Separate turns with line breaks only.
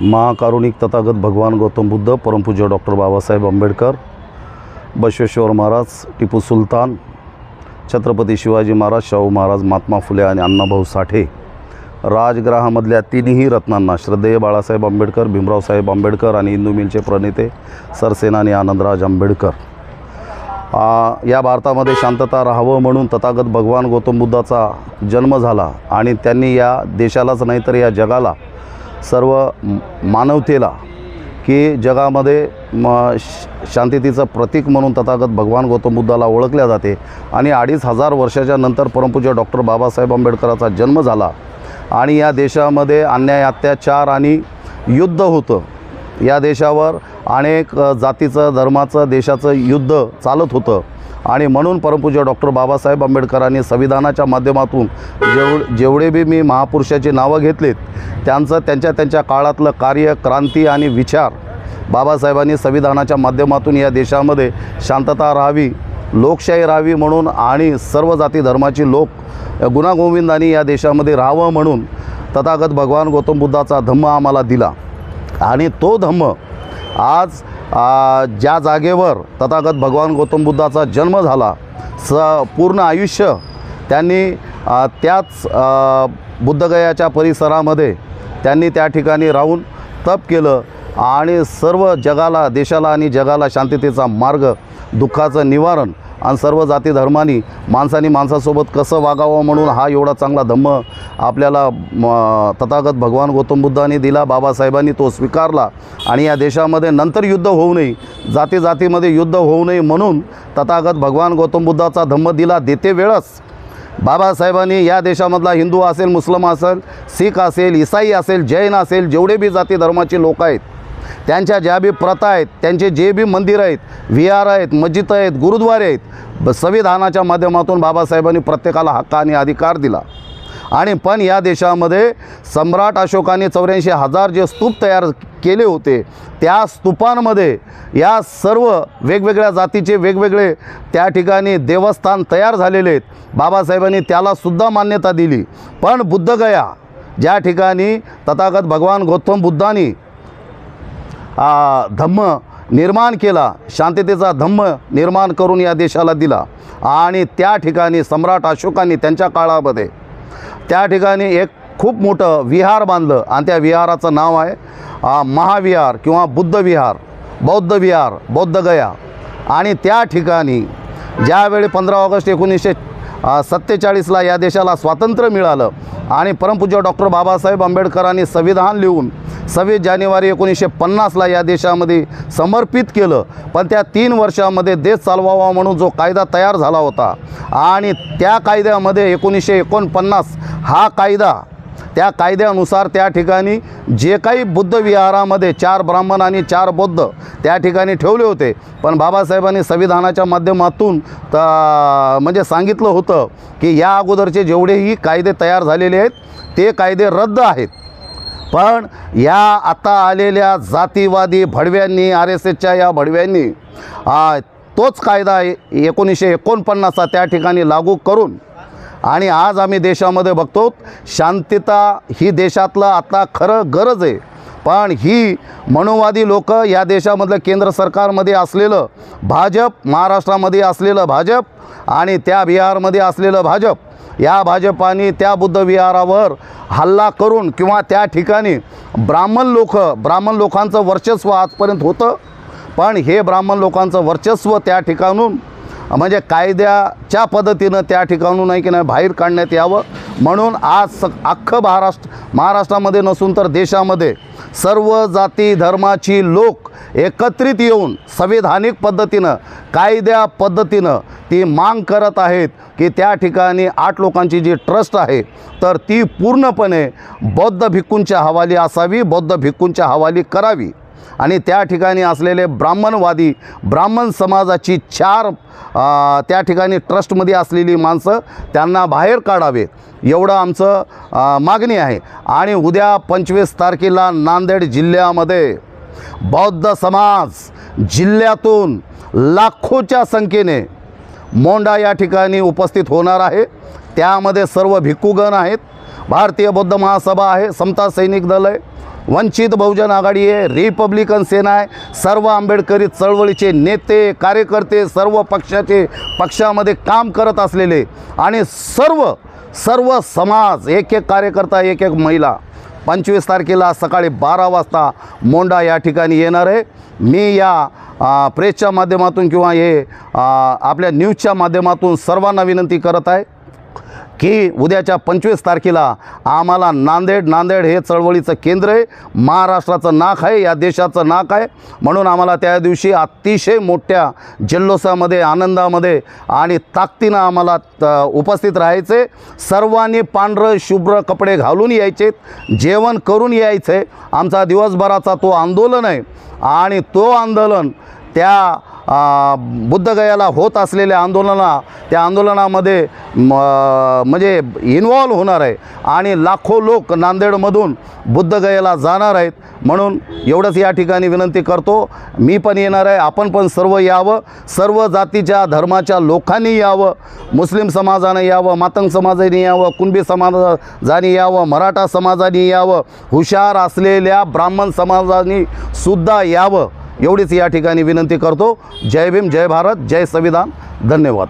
महाकारुणिक तथागत भगवान गौतम बुद्ध परमपूज्य डॉक्टर बाबासाहेब आंबेडकर बसवेश्वर महाराज टिपू सुलतान छत्रपती शिवाजी महाराज शाहू महाराज महात्मा फुले आणि अण्णाभाऊ साठे. राजग्रहामधल्या तिन्ही रत्नांना श्रद्धेय बाळासाहेब आंबेडकर भीमरावसाहेब आंबेडकर आणि हिंदू मिलचे प्रणेते सरसेनानी आनंदराज आंबेडकर. या भारतामध्ये शांतता राहावं म्हणून तथागत भगवान गौतम बुद्धाचा जन्म झाला आणि त्यांनी या देशालाच नाही तर या जगाला सर्व मानवतेला की जगामध्ये म श- शांततेचं प्रतीक म्हणून तथागत भगवान गौतम बुद्धाला ओळखल्या जाते आणि अडीच हजार वर्षाच्या नंतर परमपूज्य डॉक्टर बाबासाहेब आंबेडकराचा जन्म झाला. आणि या देशामध्ये अन्याय अत्याचार आणि युद्ध होतं. या देशावर अनेक जातीचं धर्माचं देशाचं युद्ध चालत होतं. आणि म्हणून परमपूज्य डॉक्टर बाबासाहेब आंबेडकरांनी संविधानाच्या माध्यमातून जेव जेवढे बी मी महापुरुषाची नावं घेतलीत त्यांचं त्यांच्या त्यांच्या काळातलं कार्य क्रांती आणि विचार बाबासाहेबांनी संविधानाच्या माध्यमातून या देशामध्ये शांतता राहावी लोकशाही राहावी म्हणून आणि सर्व जाती धर्माची लोक गुणागोविंदाने या देशामध्ये राहावं म्हणून तथागत भगवान गौतम बुद्धाचा धम्म आम्हाला दिला. आणि तो धम्म आज ज्या जागेवर तथागत भगवान गौतम बुद्धाचा जन्म झाला स पूर्ण आयुष्य त्यांनी त्याच बुद्धगयाच्या परिसरामध्ये त्यांनी त्या ठिकाणी राहून तप केलं आणि सर्व जगाला देशाला आणि जगाला शांततेचा मार्ग दुःखाचं निवारण आणि सर्व जाती धर्मांनी माणसानी माणसासोबत कसं वागावं म्हणून हा एवढा चांगला धम्म आपल्याला तथागत भगवान गौतम बुद्धांनी दिला बाबासाहेबांनी तो स्वीकारला आणि या देशामध्ये नंतर युद्ध होऊ नये जाती जातीमध्ये युद्ध होऊ नये म्हणून तथागत भगवान गौतम बुद्धाचा धम्म दिला देते वेळच. बाबासाहेबांनी या देशामधला हिंदू असेल मुस्लिम असेल शीख असेल इसाई असेल जैन असेल जेवढे बी जाती धर्माचे लोक आहेत त्यांच्या ज्या बी प्रथा आहेत त्यांचे जे बी मंदिर आहेत विहार आहेत मस्जिद आहेत गुरुद्वारे आहेत संविधानाच्या माध्यमातून बाबासाहेबांनी प्रत्येकाला हक्क आणि अधिकार दिला. आणि पण या देशामध्ये सम्राट अशोकाने चौऱ्याऐंशी हजार जे स्तूप तयार केले होते त्या स्तूपांमध्ये या सर्व वेगवेगळ्या जातीचे वेगवेगळे त्या ठिकाणी देवस्थान तयार झालेले आहेत. बाबासाहेबांनी त्यालासुद्धा मान्यता दिली. पण बुद्धगया ज्या ठिकाणी तथागत भगवान गौतम बुद्धांनी धम्म निर्माण केला शांततेचा धम्म निर्माण करून या देशाला दिला. आणि त्या ठिकाणी सम्राट अशोकांनी त्यांच्या काळामध्ये त्या ठिकाणी एक खूप मोठं विहार बांधलं. आणि त्या विहाराचं नाव आहे महाविहार किंवा बुद्ध विहार बौद्ध विहार बौद्धगया आणि त्या ठिकाणी ज्यावेळी पंधरा ऑगस्ट एकोणीसशे सत्तेचाळीसला या देशाला स्वातंत्र्य मिळालं आणि परमपूज्य डॉक्टर बाबासाहेब आंबेडकरांनी संविधान लिहून सव्वीस जानेवारी एकोणीसशे पन्नासला या देशामध्ये समर्पित केलं. पण त्या तीन वर्षामध्ये देश चालवावा म्हणून जो कायदा तयार झाला होता आणि त्या कायद्यामध्ये एकोणीसशे एकोणपन्नास हा कायदा त्या कायद्यानुसार त्या ठिकाणी जे काही बुद्ध विहारामध्ये चार ब्राह्मण आणि चार बौद्ध त्या ठिकाणी ठेवले होते. पण बाबासाहेबांनी संविधानाच्या माध्यमातून त म्हणजे सांगितलं होतं की या अगोदरचे जेवढेही कायदे तयार झालेले आहेत ते कायदे रद्द आहेत. पण या आता आलेल्या जातीवादी भडव्यांनी आर एस एसच्या या भडव्यांनी तोच कायदा एकोणीसशे एकोणपन्नासचा त्या ठिकाणी लागू करून आणि आज आम्ही देशामध्ये बघतो शांतता ही देशातलं आता खरं गरज आहे. पण ही मनोवादी लोक या देशामधलं केंद्र सरकारमध्ये असलेलं भाजप महाराष्ट्रामध्ये असलेलं भाजप आणि त्या बिहारमध्ये असलेलं भाजप या भाजपाने त्या बुद्धविहारावर हल्ला करून किंवा त्या ठिकाणी ब्राह्मण लोक ब्राह्मण लोकांचं वर्चस्व आजपर्यंत होतं. पण हे ब्राह्मण लोकांचं वर्चस्व त्या ठिकाणून म्हणजे कायद्याच्या पद्धतीनं त्या ठिकाणून नाही की नाही बाहेर काढण्यात यावं. म्हणून आज स अख्खं महाराष्ट्र महाराष्ट्रामध्ये नसून तर देशामध्ये सर्व जाती धर्माची लोक एकत्रित येऊन संविधानिक पद्धतीनं कायद्या पद्धतीनं ती मांग करत आहेत की त्या ठिकाणी आठ लोकांची जी ट्रस्ट आहे तर ती पूर्णपणे बौद्ध भिक्खूंच्या हवाली असावी बौद्ध भिक्खूंच्या हवाली करावी. आणि त्या ठिकाणी असलेले ब्राह्मणवादी ब्राह्मण समाजाची चार त्या ठिकाणी ट्रस्टमध्ये असलेली माणसं त्यांना बाहेर काढावे. एवढं आमचं मागणी आहे. आणि उद्या पंचवीस तारखेला नांदेड जिल्ह्यामध्ये बौद्ध समाज जिल्ह्यातून लाखोच्या संख्येने मोंडा या ठिकाणी उपस्थित होणार आहे. त्यामध्ये सर्व भिक्खूगण आहेत. भारतीय बौद्ध महासभा आहे समता सैनिक दल आहे. वंचित बहुजन आघाडी आहे रिपब्लिकन सेना आहे. सर्व आंबेडकरी चळवळीचे नेते कार्यकर्ते सर्व पक्षाचे पक्षामध्ये काम करत असलेले आणि सर्व सर्व समाज एक एक कार्यकर्ता एक एक महिला पंचवीस तारखेला सकाळी बारा वाजता मोंडा या ठिकाणी येणार आहे. मी या प्रेसच्या माध्यमातून किंवा हे आपल्या न्यूजच्या माध्यमातून सर्वांना विनंती करत आहे. की उद्याच्या पंचवीस तारखेला आम्हाला नांदेड नांदेड हे चळवळीचं केंद्र आहे. महाराष्ट्राचं नाक आहे या देशाचं नाक आहे. म्हणून आम्हाला त्या दिवशी अतिशय मोठ्या जल्लोषामध्ये आनंदामध्ये आणि ताकदीनं आम्हाला त- उपस्थित राहायचे. सर्वांनी पांढरं शुभ्र कपडे घालून यायचे. जेवण करून यायचे. आमचा दिवसभराचा तो आंदोलन आहे. आणि तो आंदोलन त्या बुद्धगयाला होत असलेल्या आंदोलना त्या आंदोलनामध्ये म्हणजे इन्वॉल्व होणार आहे. आणि लाखो लोक नांदेडमधून बुद्धगयाला जाणार आहेत. म्हणून एवढंच या ठिकाणी विनंती करतो. मी पण येणार आहे. आपण पण सर्व यावं. सर्व जातीच्या धर्माच्या लोकांनी यावं. मुस्लिम समाजाने यावं. मातंग समाजाने यावं. कुणबी समाजाने यावं. मराठा समाजाने यावं. हुशार असलेल्या ब्राह्मण समाजाने सुद्धा यावं. एवढीच या ठिकाणी विनंती करतो. जय भीम जय भारत जय संविधान. धन्यवाद.